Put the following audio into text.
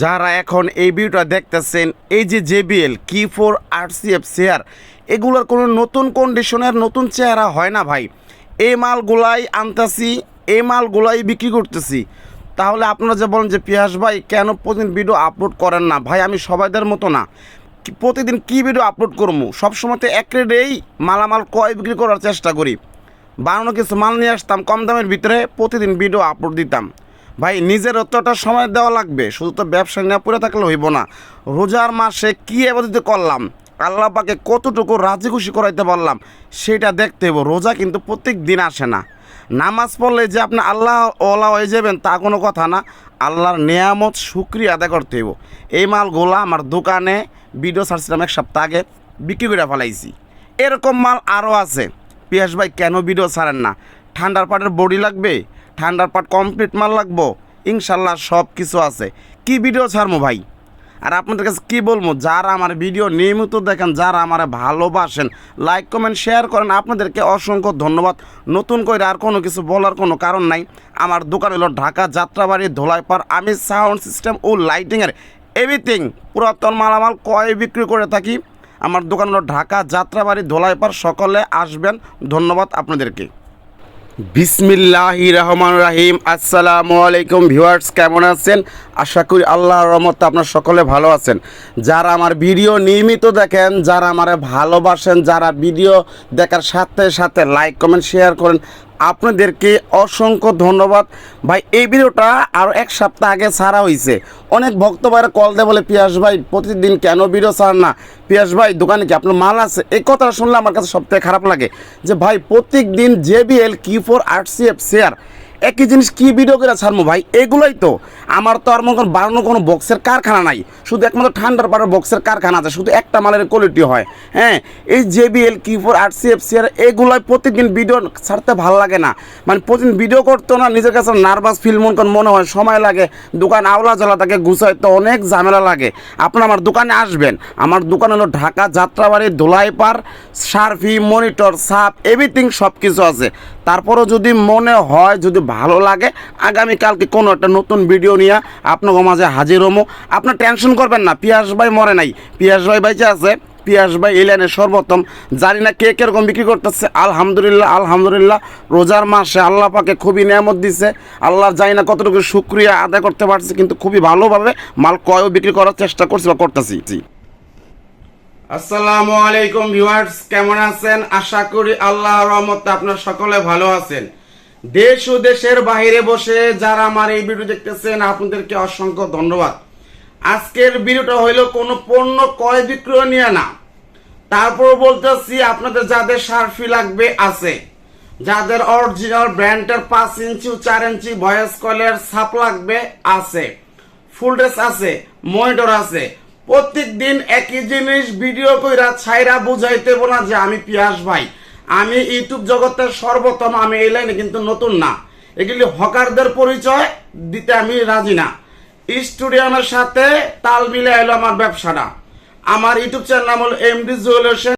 যারা এখন এই ভিডিওটা দেখতেছেন, এই যে জেবিএল কি ফোর আরসিএফ শেয়ার এগুলোর কোনো নতুন কন্ডিশনের নতুন চেহারা হয় না ভাই। এই মালগুলাই আনতেছি, এই মালগুলাই বিক্রি করতেছি। তাহলে আপনারা যে বলেন যে, পিয়াস ভাই, কেন প্রতিদিন ভিডিও আপলোড করেন না? ভাই, আমি সবাইদের মতো না। প্রতিদিন কি ভিডিও আপলোড করব সবসময় তো এক রেটেই মালামাল কয় বিক্রি করার চেষ্টা করি। বানানো কিছু মাল নিয়ে আসতাম, কম দামের ভিতরে প্রতিদিন ভিডিও আপলোড দিতাম। ভাই, নিজের অতটা সময় দেওয়া লাগবে। শুধু তো ব্যবসা নিয়ে পড়ে থাকলে হইব না। রোজার মাসে কী এবাদিত করলাম? আল্লাহ পাকে কতটুকু রাজি খুশি করাইতে পারলাম, সেটা দেখতে হইব। রোজা কিন্তু প্রত্যেক দিন আসে না। নামাজ পড়লে যে আপনি আল্লাহ ওলা হয়ে যাবেন, তা কোনো কথা না। আল্লাহর নিয়ামত শুক্রিয়া আদায় করতে হইব। এই মালগুলা আমার দোকানে ভিডিও ছাড়ছিলাম এক সপ্তাহ আগে, বিক্রি করে ফেলাইছি। এরকম মাল আরও আছে। পিয়াস ভাই, কেন ভিডিও ছাড়েন না? ঠান্ডার পাটের বডি লাগবে? ঠান্ডার পাট কমপ্লিট মাল লাগবো? ইনশাল্লাহ সব কিছু আছে। কি ভিডিও ছাড়বো ভাই? আর আপনাদের কাছে কী বলব যারা আমার ভিডিও নিয়মিত দেখেন, যারা আমার ভালোবাসেন লাইক কমেন্ট শেয়ার করেন, আপনাদেরকে অসংখ্য ধন্যবাদ। নতুন করে আর কোনো কিছু বলার কোনো কারণ নাই। আমার দোকান হলো ঢাকা যাত্রাবাড়ি ধোলাইপাড়। আমি সাউন্ড সিস্টেম ও লাইটিংয়ের এভরিথিং পুরাতন মালামাল কয় বিক্রি করে থাকি। আমার দোকান হলো ঢাকা যাত্রাবাড়ি ধোলাইপাড়। সকলে আসবেন। ধন্যবাদ আপনাদেরকে। বিসমিল্লাহি রহমান রাহিম। আসসালামু আলাইকুম ভিউয়ার্স, কেমন আছেন? আশা করি আল্লাহর রহমতে আপনার সকলে ভালো আছেন। যারা আমার ভিডিও নিয়মিত দেখেন, যারা আমার ভালোবাসেন, যারা ভিডিও দেখার সাথে সাথে লাইক কমেন্ট শেয়ার করেন আপনাদেরকে অসংখ্য ধন্যবাদ। ভাই, এই ভিডিওটা আরও এক সপ্তাহ আগে ছাড়া হয়েছে অনেক ভক্ত ভাইরা কল দেয় বলে, পিয়াস ভাই, প্রতিদিন কেন ভিডিও ছাড় না? পিয়াস ভাই, দোকানে কি আপনার মাল আছে? এই কথাটা শুনলে আমার কাছে সবথেকে খারাপ লাগে যে, ভাই প্রত্যেক দিন জেবিএল কি four R C F share একই জিনিস কি ভিডিও করে ছাড়বো ভাই? এগুলোই তো। আমার তো আর মনে করেন বানানো কোনো বক্সের কারখানা নাই। শুধু একমাত্র ঠান্ডার পাড়ার বক্সের কারখানা আছে, শুধু একটা মালের কোয়ালিটি হয়। হ্যাঁ এই জেবিএল কি ফোর আর সি এফ সিআর এগুলোই প্রতিদিন ভিডিও ছাড়তে ভালো লাগে না। মানে প্রতিদিন ভিডিও করতো না, নিজের কাছে নার্ভাস ফিল মন করেন মনে হয় সময় লাগে, দোকান আওলা জ্বালা তাকে গুছাইতে অনেক ঝামেলা লাগে। আপনার আমার দোকানে আসবেন। আমার দোকান হলো ঢাকা যাত্রাবাড়ি ধোলাইপাড় সার্ফি, মনিটর, সাপ এভরিথিং সব কিছু আছে। তারপরও যদি মনে হয়, যদি ভালো লাগে, আগামীকালকে কোনো একটা নতুন ভিডিও নিয়ে আপনার মাঝে হাজির হমো। আপনার টেনশন করবেন না, পিয়াস ভাই মরে নাই। পিয়াস ভাই বাইচে আছে, পিয়াস ভাই এই সর্বোত্তম। জানি না কে কীরকম বিক্রি করতেছে, আলহামদুলিল্লাহ আলহামদুলিল্লাহ। রোজার মাসে আল্লাহ পাকে খুবই নিয়ামত দিছে। আল্লাহর জানি না কতটুকু শুক্রিয়া আদায় করতে পারছি, কিন্তু খুবই ভালোভাবে মাল কয়ও বিক্রি করার চেষ্টা করছি বা করতেছি। আসসালামু আলাইকুম ভিউয়ার্স কেমন আছেন? আশা করি আল্লাহর রহমতে আপনারা সকলে ভালো আছেন। দেশ ও দেশের বাইরে বসে যারা আমার এই ভিডিও দেখতেছেন, আপনাদেরকে অসংখ্য ধন্যবাদ। আজকের ভিডিওটা হইল কোনো পণ্য ক্রয় বিক্রয় নিয়ে না। তারপর বলতেছি, আপনাদের যাদের সার্ফি লাগবে, আছে। যাদের অরিজিনাল ব্র্যান্ডের পাঁচ ইঞ্চি চার ইঞ্চি ভয়েস কলের ছাপ লাগবে, আছে। ফুল ড্রেস আছে, মনিটর আছে। প্রত্যেক দিন একই জিনিস ভিডিও কইরা ছাইরা বুঝাইতে না যে আমি পিয়াস ভাই। আমি ইউটিউব জগতের সর্বোত্তম, আমি এই লাইনে কিন্তু নতুন না। এগুলি হকারদের পরিচয় দিতে আমি রাজি না। স্টুডিয়ামের সাথে তাল মিলে এলো আমার ব্যবসাটা। আমার ইউটিউব চ্যানেল নাম হলো এমডি জুয়েলার্স